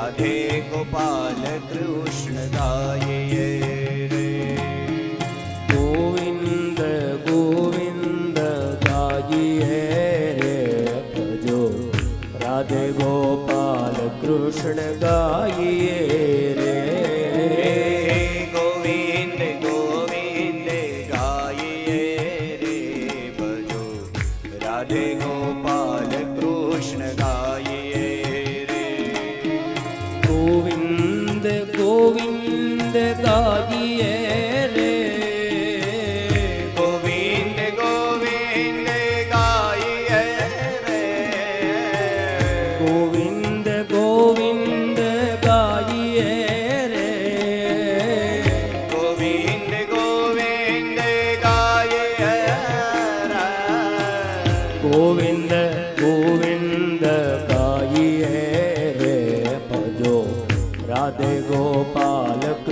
રાધે ગોપાલ કૃષ્ણ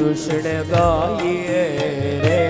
કૃષ્ણ ગાઈએ રે.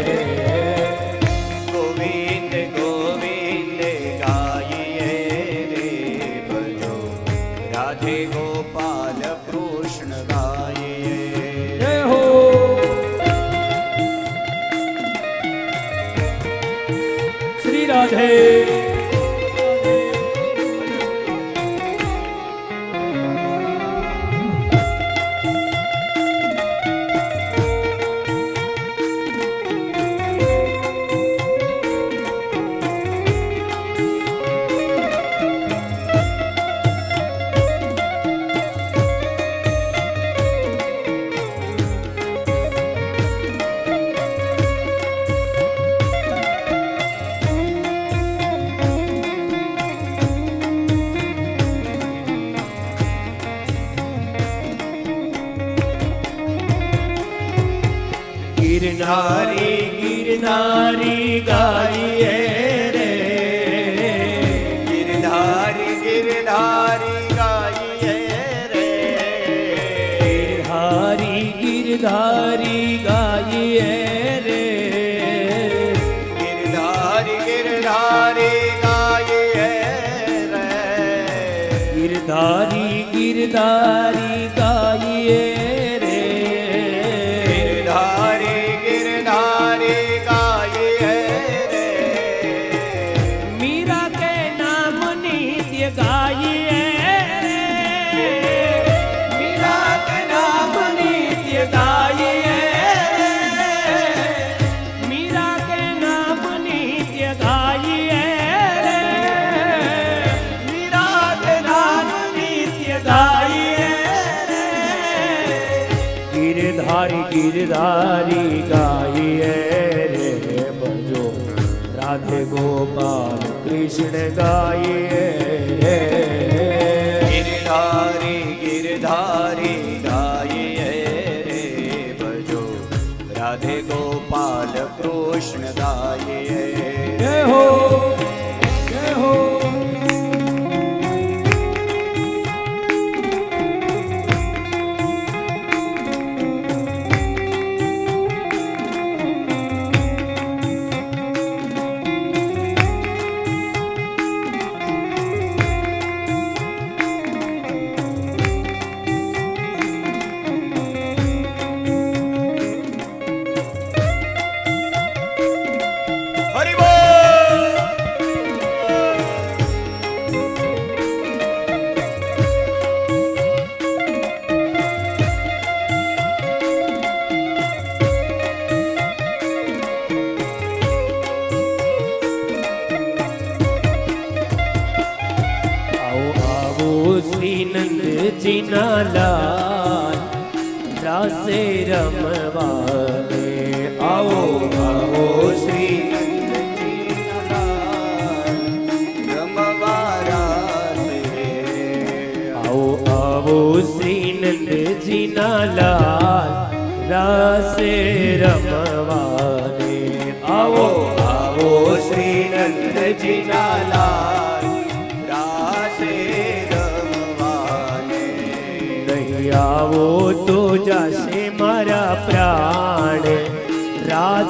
ગિરનારી ગાઈએ રે ગિરધારી ગિરધારી ગાઈએ रे। ગિરધારી ગિરધારી ગાઈએ રે ગિરધારી ગિરધારી ગાઈએ રે ગિરધારી ગિરધારી ગાઈએ ગિરધારી ગાઈએ રે ભજો રાધે ગોપાલ કૃષ્ણ ગાઈએ રે ગિરધારી ગિરધારી ગાઈએ રે ભજો રાધે ગોપાલ કૃષ્ણ ગાઈએ હો નંદજીના લાલ રાસે રમવાને આવો આવો શ્રી આવો આવો શ્રી નંદજીના લાલ રાસે રમવાને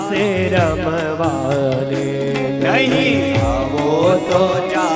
રાસે રમવાને નહીં આવો તો જાશે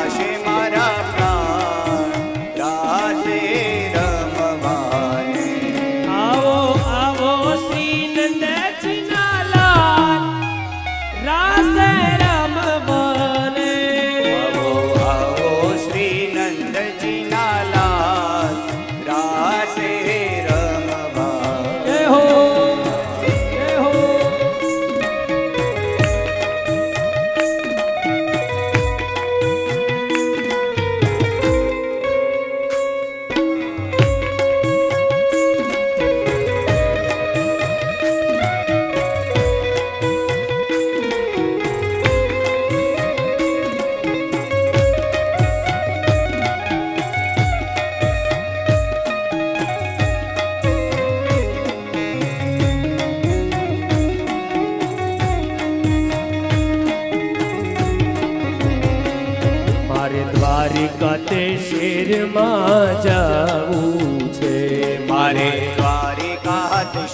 મારે. દ્વારિકાત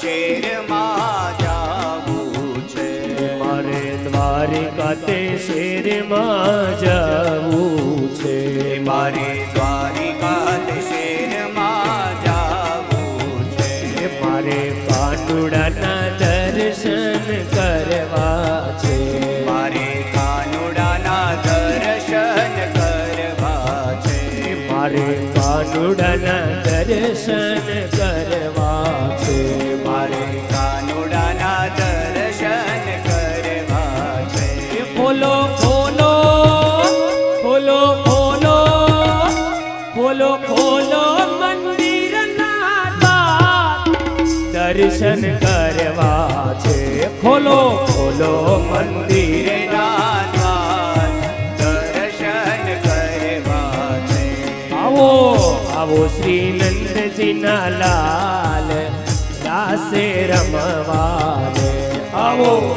જાવું છે. મારે દ્વારિકા શેરમાં જાવું છે. મારે દ્વારિકાત શેરમાં જાવું છે. મારે કાનુડાના દર્શન કરવા છે. મારે કાનુડાના દર્શન કરવા છે. મારે કાનુડાના દર્શન દર્શન કરવા છે. ખોલો ખોલો મંદિર દર્શન કરવા છે. આવો આવો શ્રી નંદજીના લાલ. દાસે રમવા આવો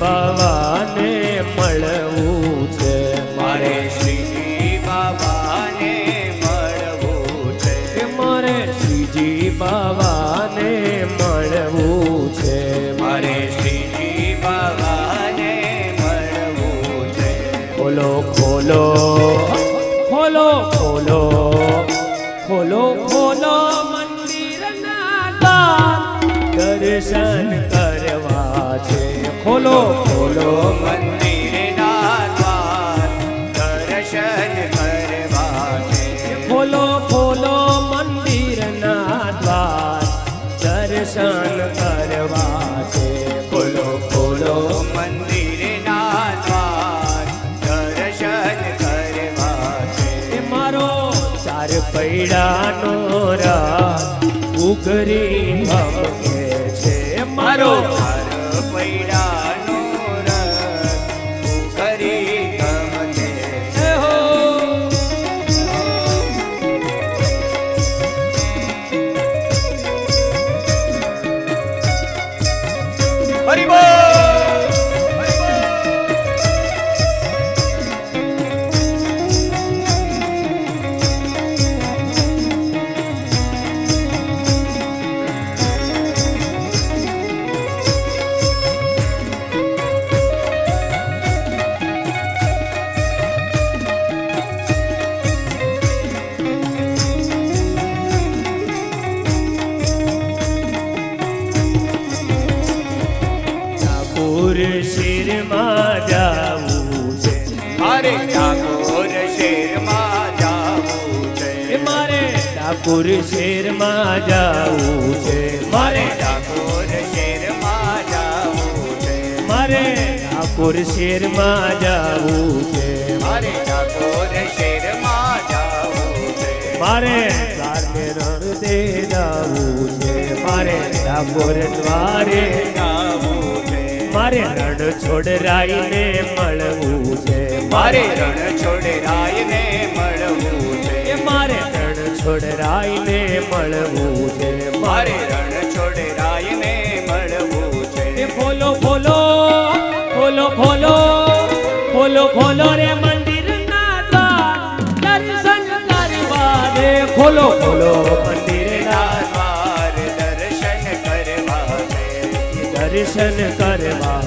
બાવાને મળવું છે. મારે શ્રીજી બાબાને મળવું છે. મારે શ્રીજી બાવાને મળવું છે. મારે શ્રીજી બાબાને મળવું છે. ખોલો ખોલો. ખોલો. ખોલો ખોલો ખોલો. મંદિરના દર્શન કરવા છે. ખોલો. ખોલો મંદિરના દ્વાર દર્શન કરવા છે ખોલો ખોલો મંદિરના દ્વાર દર્શન કરવા છે ખોલો ખોલો મંદિરના દ્વાર દર્શન કરવા છે મારો ચાર પૈડાનો રા ઉગરી ભમકે છે. મારો મારો પૈડાનો ઠાકોર શેરમાં જાવું છે મારે ઠાકોર શેર શેરમાં જાવું છે મારે ઠાકોર શેરમાં જાવું છે મારે ડાકોર શેરમાં જાવું છે મારે દ્વારકે રણ દે જાવું છે મારે ઠાકોર દ્વારે જાવું છે મારે રણ છોડ રાઈને મળવું છે મારે રણ છોડે રાયને મળવું છે રણ છોડ રાઈને મળવું છે. મારે રણ છોડે રાયને મળવું છે. ખોલો ખોલો ખોલો ખોલો ખોલો ખોલો રે મંદિર ના દ્વાર ખોલો ખોલો મંદિરના દ્વાર. દર્શન કરવા દર્શન કરવા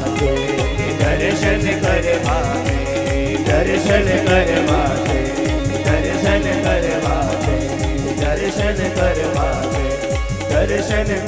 દર્શન કરવા દર્શન કરવા દર્શન કરવા દર્શન